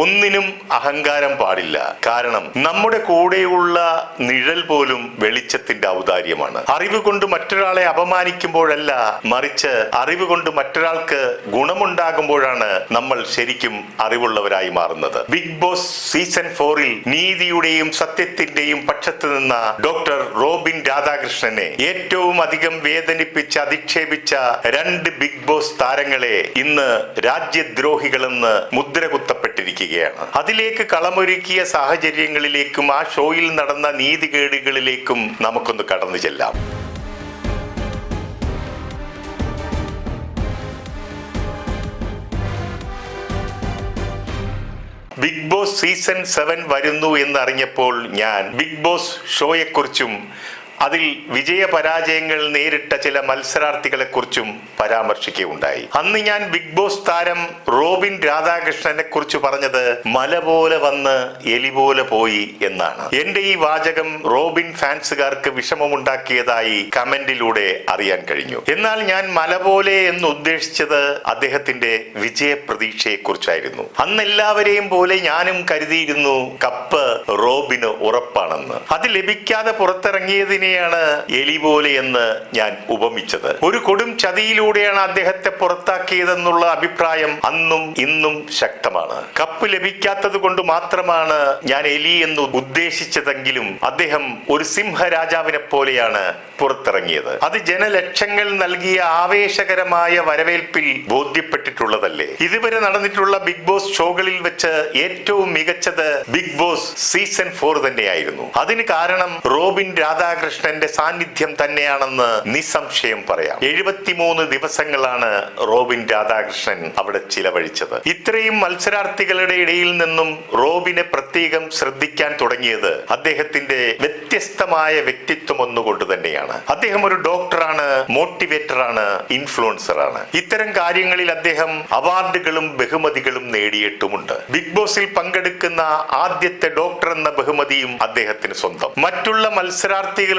ഒന്നിനും അഹങ്കാരം പാടില്ല. കാരണം നമ്മുടെ കൂടെയുള്ള നിഴൽ പോലും വെളിച്ചത്തിന്റെ ഔദാര്യമാണ്. അറിവ് കൊണ്ട് മറ്റൊരാളെ അപമാനിക്കുമ്പോഴല്ല മറിച്ച് അറിവ് കൊണ്ട് മറ്റൊരാൾക്ക് ഗുണമുണ്ടാകുമ്പോഴാണ് നമ്മൾ ശരിക്കും അറിവുള്ളവരായി മാറുന്നത്. ബിഗ് ബോസ് സീസൺ ഫോറിൽ നീതിയുടെയും സത്യത്തിന്റെയും പക്ഷത്ത് നിന്ന ഡോക്ടർ റോബിൻ രാധാകൃഷ്ണനെ ഏറ്റവും അധികം വേദനിപ്പിച്ച് അധിക്ഷേപിച്ച രണ്ട് ബിഗ് ബോസ് താരങ്ങളെ ഇന്ന് രാജ്യദ്രോഹികളെന്ന് മുദ്ര കുത്തപ്പെട്ടിരിക്കുകയാണ് അതിലേക്ക് കളമൊരുക്കിയ സാഹചര്യങ്ങളിലേക്കും ആ ഷോയിൽ നടന്ന നീതികേടുകളിലേക്കും നമുക്കൊന്ന് കടന്നു ചെല്ലാം. ബിഗ് ബോസ് സീസൺ സെവൻ വരുന്നു എന്നറിഞ്ഞപ്പോൾ ഞാൻ ബിഗ് ബോസ് ഷോയെക്കുറിച്ചും അതിൽ വിജയപരാജയങ്ങൾ നേരിട്ട ചില മത്സരാർത്ഥികളെ കുറിച്ചും പരാമർശിക്കുകയുണ്ടായി. അന്ന് ഞാൻ ബിഗ് ബോസ് താരം റോബിൻ രാധാകൃഷ്ണനെ കുറിച്ച് പറഞ്ഞത് മല പോലെ വന്ന് എലി പോലെ പോയി എന്നാണ്. എന്റെ ഈ വാചകം റോബിൻ ഫാൻസുകാർക്ക് വിഷമമുണ്ടാക്കിയതായി കമന്റിലൂടെ അറിയാൻ കഴിഞ്ഞു. എന്നാൽ ഞാൻ മല പോലെ എന്ന് ഉദ്ദേശിച്ചത് അദ്ദേഹത്തിന്റെ വിജയപ്രതീക്ഷയെ കുറിച്ചായിരുന്നു അന്ന് എല്ലാവരെയും പോലെ ഞാനും കരുതിയിരുന്നു കപ്പ് റോബിന് ഉറപ്പാണെന്ന്. അത് ലഭിക്കാതെ പുറത്തിറങ്ങിയതിനെയാണ് എലി പോലെ എന്ന് ഞാൻ ഉപമിച്ചത്? ഒരു കൊടും ചതിയിലൂടെയാണ് അദ്ദേഹത്തെ പുറത്താക്കിയതെന്നുള്ള അഭിപ്രായം അന്നും ഇന്നും ശക്തമാണ്. കപ്പ് ലഭിക്കാത്തത് കൊണ്ട് മാത്രമാണ് ഞാൻ എലി എന്ന് ഉദ്ദേശിച്ചതെങ്കിലും അദ്ദേഹം ഒരു സിംഹരാജാവിനെ പോലെയാണ് പുറത്തിറങ്ങിയത്. അത് ജനലക്ഷങ്ങൾ നൽകിയ ആവേശകരമായ വരവേൽപ്പിൽ ബോധ്യപ്പെട്ടിട്ടുള്ളതല്ലേ? ഇതുവരെ നടന്നിട്ടുള്ള ബിഗ് ബോസ് ഷോകളിൽ വെച്ച് ഏറ്റവും മികച്ചത് ബിഗ് ബോസ് സീസൺ ഫോർ തന്നെയായിരുന്നു. അതിന് കാരണം റോബിൻ രാധാകൃഷ്ണന്റെ സാന്നിധ്യം തന്നെയാണെന്ന് നിസ്സംശയം പറയാം. എഴുപത്തിമൂന്ന് ദിവസങ്ങളാണ് റോബിൻ രാധാകൃഷ്ണൻ അവിടെ ചിലവഴിച്ചത്. ഇത്രയും മത്സരാർത്ഥികളുടെ ഇടയിൽ നിന്നും റോബിനെ പ്രത്യേകം ശ്രദ്ധിക്കാൻ തുടങ്ങിയത് അദ്ദേഹത്തിന്റെ വ്യത്യസ്തമായ വ്യക്തിത്വം ഒന്നുകൊണ്ട് തന്നെയാണ്. അദ്ദേഹം ഒരു ഡോക്ടറാണ് മോട്ടിവേറ്ററാണ് ഇൻഫ്ലുവൻസർ ആണ് ഇത്തരം കാര്യങ്ങളിൽ അദ്ദേഹം അവാർഡുകളും ബഹുമതികളും നേടിയിട്ടുമുണ്ട്. ബിഗ് ബോസിൽ പങ്കെടുക്കുന്ന ആദ്യത്തെ ഡോക്ടർ എന്ന ബഹുമതിയും അദ്ദേഹത്തിന് സ്വന്തം. മറ്റുള്ള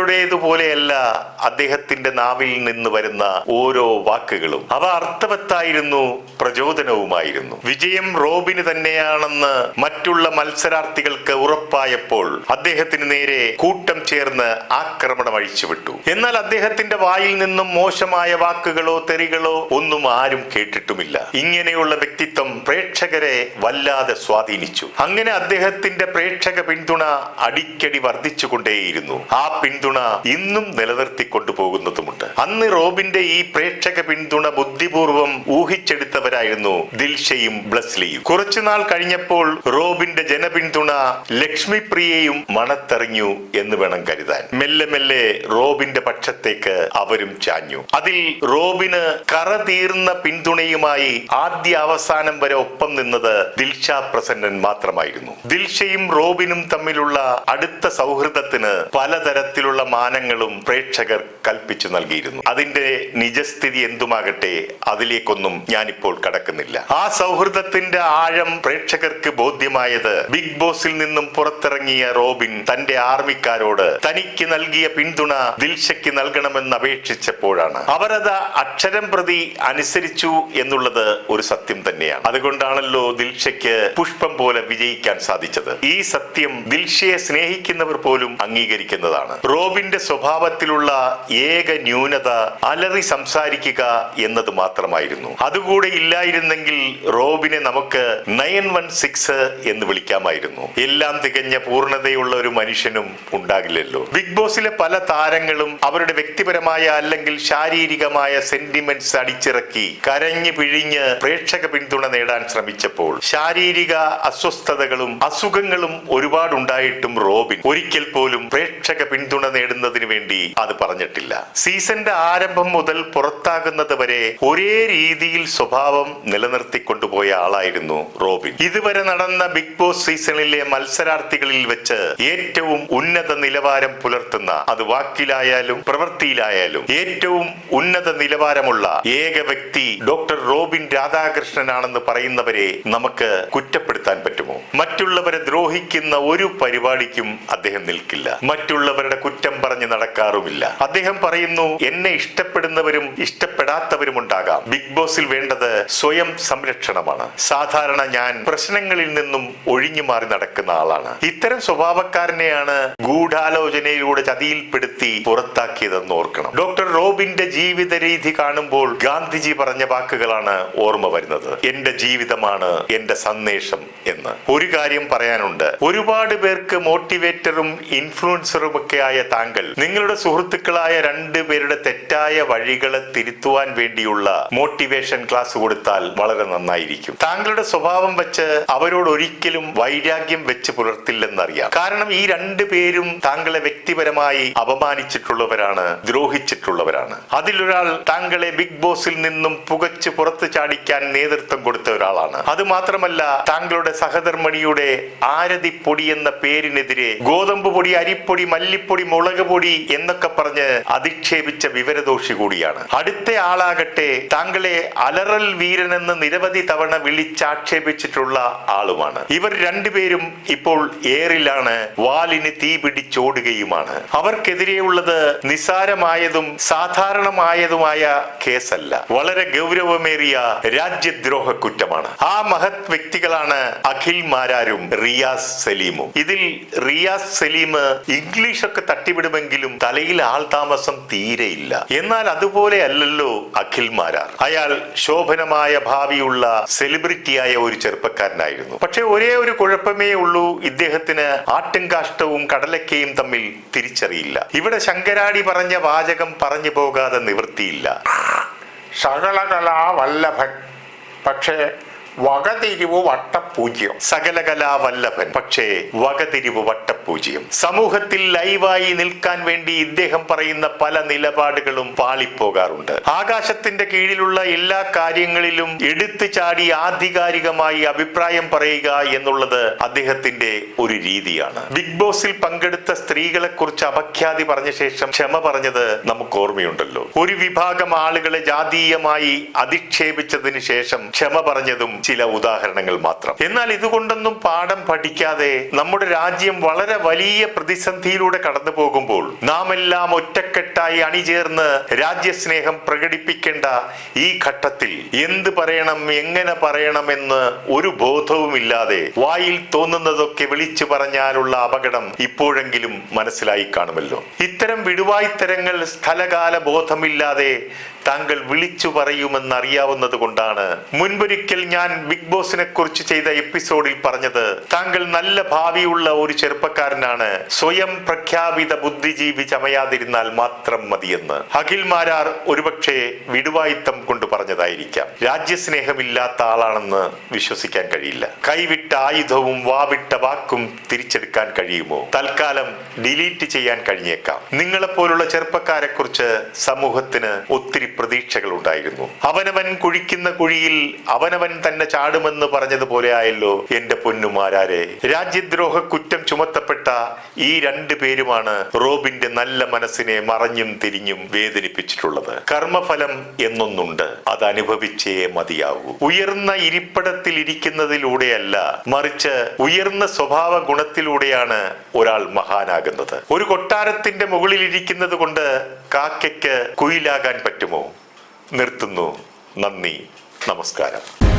മത്സരാർത്ഥികളുടേതുപോലെയല്ല അദ്ദേഹത്തിന്റെ നാവിൽ നിന്ന് വരുന്ന ഓരോ വാക്കുകളും. അവ അർത്ഥവത്തായിരുന്നു പ്രചോദനവുമായിരുന്നു. വിജയം റോബിന് തന്നെയാണെന്ന് മറ്റുള്ള മത്സരാർത്ഥികൾക്ക് ഉറപ്പായപ്പോൾ അദ്ദേഹത്തിന് നേരെ കൂട്ടം ചേർന്ന് ആക്രമണം അഴിച്ചുവിട്ടു. എന്നാൽ അദ്ദേഹത്തിന്റെ വായിൽ നിന്നും മോശമായ വാക്കുകളോ തെറികളോ ഒന്നും ആരും കേട്ടിട്ടുമില്ല. ഇങ്ങനെയുള്ള വ്യക്തിത്വം പ്രേക്ഷകരെ വല്ലാതെ സ്വാധീനിച്ചു. അങ്ങനെ അദ്ദേഹത്തിന്റെ പ്രേക്ഷക പിന്തുണ അടിക്കടി വർദ്ധിച്ചുകൊണ്ടേയിരുന്നു. ആ പിന്തുണ ഇന്നും നിലനിർത്തിക്കൊണ്ടു പോകുന്നതുമുണ്ട് അന്ന് റോബിന്റെ ഈ പ്രേക്ഷക പിന്തുണ ബുദ്ധിപൂർവം ഊഹിച്ചെടുത്തവരായിരുന്നു ദിൽഷയും ബ്ലസ്ലിയും. കുറച്ചുനാൾ കഴിഞ്ഞപ്പോൾ റോബിന്റെ ജനപിന്തുണ ലക്ഷ്മിപ്രിയയും മണത്തെറിഞ്ഞു എന്ന് വേണം കരുതാൻ. മെല്ലെ മെല്ലെ റോബിന്റെ പക്ഷത്തേക്ക് അവരും ചാഞ്ഞു. അതിൽ റോബിന് കറ തീർന്ന പിന്തുണയുമായി ആദ്യ അവസാനം വരെ ഒപ്പം നിന്നത് ദിൽഷ പ്രസന്നൻ മാത്രമായിരുന്നു. ദിൽഷയും റോബിനും തമ്മിലുള്ള അടുത്ത സൗഹൃദത്തിന് പലതരത്തിലുള്ള മാനങ്ങളും പ്രേക്ഷകർ കൽപ്പിച്ചു നൽകിയിരുന്നു. അതിന്റെ നിജസ്ഥിതി എന്തുമാകട്ടെ അതിലേക്കൊന്നും ഞാനിപ്പോൾ കടക്കുന്നില്ല. ആ സൗഹൃദത്തിന്റെ ആഴം പ്രേക്ഷകർക്ക് ബോധ്യമായത് ബിഗ് ബോസിൽ നിന്നും പുറത്തിറങ്ങിയ റോബിൻ തന്റെ ആർമിക്കാരോട് തനിക്ക് നൽകിയ പിന്തുണ ദിൽഷയ്ക്ക് നൽകണമെന്ന് അപേക്ഷിച്ചപ്പോഴാണ്. അവരത് അക്ഷരം പ്രതി അനുസരിച്ചു എന്നുള്ളത് ഒരു സത്യം തന്നെയാണ്. അതുകൊണ്ടാണല്ലോ ദിൽഷയ്ക്ക് പുഷ്പം പോലെ വിജയിക്കാൻ സാധിച്ചത്. ഈ സത്യം ദിൽഷയെ സ്നേഹിക്കുന്നവർ പോലും അംഗീകരിക്കുന്നതാണ്. റോബിന്റെ സ്വഭാവത്തിലുള്ള ഏക ന്യൂനത അലറി സംസാരിക്കുക എന്നത് മാത്രമായിരുന്നു. അതുകൂടെ ഇല്ലായിരുന്നെങ്കിൽ റോബിനെ നമുക്ക് നയൻ വൺ സിക്സ് എന്ന് വിളിക്കാമായിരുന്നു. എല്ലാം തികഞ്ഞ പൂർണതയുള്ള ഒരു മനുഷ്യനും ഉണ്ടാകില്ലല്ലോ. ബിഗ് ബോസിലെ പല താരങ്ങളും അവരുടെ വ്യക്തിപരമായ അല്ലെങ്കിൽ ശാരീരികമായ സെന്റിമെന്റ്സ് അടിച്ചിറക്കി കരഞ്ഞു പിഴിഞ്ഞ് പ്രേക്ഷക പിന്തുണ നേടാൻ ശ്രമിച്ചപ്പോൾ ശാരീരിക അസ്വസ്ഥതകളും അസുഖങ്ങളും ഒരുപാടുണ്ടായിട്ടും റോബിൻ ഒരിക്കൽ പോലും പ്രേക്ഷക പിന്തുണ നേടുന്നതിന് വേണ്ടി അത് പറഞ്ഞിട്ടില്ല. സീസന്റെ ആരംഭം മുതൽ പുറത്താകുന്നത് വരെ ഒരേ രീതിയിൽ സ്വഭാവം നിലനിർത്തിക്കൊണ്ടുപോയ ആളായിരുന്നു റോബിൻ. ഇതുവരെ നടന്ന ബിഗ് ബോസ് സീസണിലെ മത്സരാർത്ഥികളിൽ വെച്ച് ഏറ്റവും ഉന്നത നിലവാരം പുലർത്തുന്ന അത് വാക്കിലായാലും പ്രവൃത്തിയിലായാലും ഏറ്റവും ഉന്നത നിലവാരമുള്ള ഏക വ്യക്തി ഡോക്ടർ റോബിൻ രാധാകൃഷ്ണനാണെന്ന് പറയുന്നവരെ നമുക്ക് കുറ്റപ്പെടുത്താൻ പറ്റുമോ? മറ്റുള്ളവരെ ദ്രോഹിക്കുന്ന ഒരു പരിപാടിക്കും അദ്ദേഹം നിൽക്കില്ല. മറ്റുള്ളവരുടെ കുറ്റം പറഞ്ഞ് നടക്കാറുമില്ല. അദ്ദേഹം പറയുന്നു എന്നെ ഇഷ്ടപ്പെടുന്നവരും ഇഷ്ടപ്പെടാത്തവരും ഉണ്ടാകാം. ബിഗ് ബോസിൽ വേണ്ടത് സ്വയം സംരക്ഷണമാണ്. സാധാരണ ഞാൻ പ്രശ്നങ്ങളിൽ നിന്നും ഒഴിഞ്ഞു മാറി നടക്കുന്ന ആളാണ്. ഇത്തരം സ്വഭാവക്കാരനെയാണ് ഗൂഢാലോചനയിലൂടെ ചതിയിൽപ്പെടുത്തി പുറത്താക്കിയതെന്ന് ഓർക്കണം. ഡോക്ടർ റോബിന്റെ ജീവിത രീതി കാണുമ്പോൾ ഗാന്ധിജി പറഞ്ഞ വാക്കുകളാണ് ഓർമ്മ വരുന്നത്. എന്റെ ജീവിതമാണ് എന്റെ സന്ദേശം എന്ന്. ഒരു കാര്യം പറയാനുണ്ട്. ഒരുപാട് പേർക്ക് മോട്ടിവേറ്ററും ഇൻഫ്ലുവൻസറും ഒക്കെ ആയ താങ്കൾ നിങ്ങളുടെ സുഹൃത്തുക്കളായ രണ്ട് പേരുടെ തെറ്റായ വഴികളെ തിരുത്തുവാൻ വേണ്ടിയുള്ള മോട്ടിവേഷൻ ക്ലാസ് കൊടുത്താൽ വളരെ നന്നായിരിക്കും. താങ്കളുടെ സ്വഭാവം വെച്ച് അവരോട് ഒരിക്കലും വൈരാഗ്യം വെച്ച് പുലർത്തില്ലെന്നറിയാം. കാരണം ഈ രണ്ടു പേരും താങ്കളെ വ്യക്തിപരമായി അപമാനിച്ചിട്ടുള്ളവരാണ് ദ്രോഹിച്ചിട്ടുള്ളവരാണ്. അതിലൊരാൾ താങ്കളെ ബിഗ് ബോസിൽ നിന്നും പുകച്ച് പുറത്തു ചാടിക്കാൻ നേതൃത്വം കൊടുത്ത ഒരാളാണ്. അത് മാത്രമല്ല താങ്കളുടെ സഹധർമ്മണിയുടെ ആരതി ആരതിപ്പൊടി എന്ന പേരിനെതിരെ ഗോതമ്പ് പൊടി അരിപ്പൊടി മല്ലിപ്പൊടി മുളക് പൊടി എന്നൊക്കെ പറഞ്ഞ് അധിക്ഷേപിച്ച വിവരദോഷി കൂടിയാണ്. അടുത്ത ആളാകട്ടെ താങ്കളെ അലറൽ വീരൻ എന്ന് നിരവധി തവണ വിളിച്ചാക്ഷേപിച്ചിട്ടുള്ള ആളുമാണ്. ഇവർ രണ്ടുപേരും ഇപ്പോൾ ഏറിലാണ് വാലിന് തീ പിടിച്ചോടുകയുമാണ്. അവർക്കെതിരെയുള്ളത് നിസാരമായതും സാധാരണമായതുമായ കേസല്ല. വളരെ ഗൗരവമേറിയ രാജ്യദ്രോഹ കുറ്റമാണ് ആ മഹത് വ്യക്തികളാണ് അഖിൽ മാരാരും റിയാസ് സലീമും. ഇതിൽ റിയാസ് സലീം ഇംഗ്ലീഷ് ഒക്കെ തട്ടിവിടുമെങ്കിലും തലയിൽ ആൾ താമസം തീരെയില്ല. എന്നാൽ അതുപോലെ അല്ലല്ലോ അഖിൽ മാരാർ. അയാൾ ശോഭനമായ ഭാവിയുള്ള സെലിബ്രിറ്റിയായ ഒരു ചെറുപ്പക്കാരനായിരുന്നു. പക്ഷെ ഒരേ ഒരു കുഴപ്പമേ ഉള്ളൂ ഇദ്ദേഹത്തിന് ആട്ടും കാഷ്ടവും കടലക്കയും തമ്മിൽ തിരിച്ചറിയില്ല. ഇവിടെ ശങ്കരാടി പറഞ്ഞ വാചകം പറഞ്ഞു പോകാതെ നിവൃത്തിയില്ല. സകലകലാ വല്ലഭൻ. പക്ഷേ വകതിരിവ് വട്ടപൂജ്യം. സകലകലാ വല്ലഭൻ പക്ഷേ വകതിരിവ് വട്ടപൂജ്യം. സമൂഹത്തിൽ ലൈവായി നിൽക്കാൻ വേണ്ടി ഇദ്ദേഹം പറയുന്ന പല നിലപാടുകളും പാളിപ്പോകാറുണ്ട്. ആകാശത്തിന്റെ കീഴിലുള്ള എല്ലാ കാര്യങ്ങളിലും എടുത്തു ചാടി ആധികാരികമായി അഭിപ്രായം പറയുക എന്നുള്ളത് അദ്ദേഹത്തിന്റെ ഒരു രീതിയാണ്. ബിഗ് ബോസിൽ പങ്കെടുത്ത സ്ത്രീകളെ കുറിച്ച് അപഖ്യാതി പറഞ്ഞ ശേഷം ക്ഷമ പറഞ്ഞത് നമുക്ക് ഓർമ്മയുണ്ടല്ലോ. ഒരു വിഭാഗം ആളുകളെ ജാതീയമായി അധിക്ഷേപിച്ചതിന് ശേഷം ക്ഷമ പറഞ്ഞതും ചില ഉദാഹരണങ്ങൾ മാത്രം. എന്നാൽ ഇതുകൊണ്ടൊന്നും പാഠം പഠിക്കാതെ നമ്മുടെ രാജ്യം വളരെ വലിയ പ്രതിസന്ധിയിലൂടെ കടന്നു പോകുമ്പോൾ നാം എല്ലാം ഒറ്റക്കെട്ടായി അണിചേർന്ന് രാജ്യസ്നേഹം പ്രകടിപ്പിക്കേണ്ട ഈ ഘട്ടത്തിൽ എന്ത് പറയണം എങ്ങനെ പറയണമെന്ന് ഒരു ബോധവുമില്ലാതെ വായിൽ തോന്നുന്നതൊക്കെ വിളിച്ചു പറഞ്ഞാലുള്ള അപകടം ഇപ്പോഴെങ്കിലും മനസ്സിലായി കാണുമല്ലോ. ഇത്തരം വിടുവായ്ത്തരങ്ങൾ സ്ഥലകാല ബോധമില്ലാതെ താങ്കൾ വിളിച്ചു പറയുമെന്നറിയാവുന്നത് കൊണ്ടാണ്. മുൻപൊരിക്കൽ ഞാൻ ബിഗ് ബോസിനെ കുറിച്ച് ചെയ്ത എപ്പിസോഡിൽ പറഞ്ഞത് താങ്കൾ നല്ല ഭാവിയുള്ള ഒരു ചെറുപ്പക്കാരനാണ്. സ്വയം പ്രഖ്യാപിത ബുദ്ധിജീവി ചമയാതിരുന്നാൽ മാത്രം മതിയെന്ന്. അഖിൽ മാരാർ ഒരുപക്ഷെ വിടുവായിത്തം കൊണ്ട് പറഞ്ഞതായിരിക്കാം. രാജ്യസ്നേഹമില്ലാത്ത ആളാണെന്ന് വിശ്വസിക്കാൻ കഴിയില്ല. കൈവിട്ട ആയുധവും വാവിട്ട വാക്കും തിരിച്ചെടുക്കാൻ കഴിയുമോ? തൽക്കാലം ഡിലീറ്റ് ചെയ്യാൻ കഴിഞ്ഞേക്കാം. നിങ്ങളെപ്പോലുള്ള ചെറുപ്പക്കാരെ കുറിച്ച് സമൂഹത്തിന് ഒത്തിരി പ്രതീക്ഷകൾ ഉണ്ടായിരുന്നു അവനവൻ കുഴിക്കുന്ന കുഴിയിൽ അവനവൻ തന്നെ ചാടുമെന്ന് പറഞ്ഞതുപോലെ ആയല്ലോ എന്റെ പൊന്നുമാരാരെ. രാജ്യദ്രോഹ കുറ്റം ചുമത്തപ്പെട്ട ഈ രണ്ടു പേരുമാണ് റോബിന്റെ നല്ല മനസ്സിനെ മറഞ്ഞും തിരിഞ്ഞും വേദനിപ്പിച്ചിട്ടുള്ളത്. കർമ്മഫലം എന്നൊന്നുണ്ട്. അത് അനുഭവിച്ചേ മതിയാവൂ. ഉയർന്ന ഇരിപ്പിടത്തിൽ ഇരിക്കുന്നതിലൂടെയല്ല മറിച്ച് ഉയർന്ന സ്വഭാവ ഗുണത്തിലൂടെയാണ് ഒരാൾ മഹാനാകുന്നത്. ഒരു കൊട്ടാരത്തിന്റെ മുകളിൽ ഇരിക്കുന്നത് കൊണ്ട് കാക്കയ്ക്ക് കുയിലാകാൻ പറ്റുമോ? നിർത്തുന്നു. നന്ദി. നമസ്കാരം.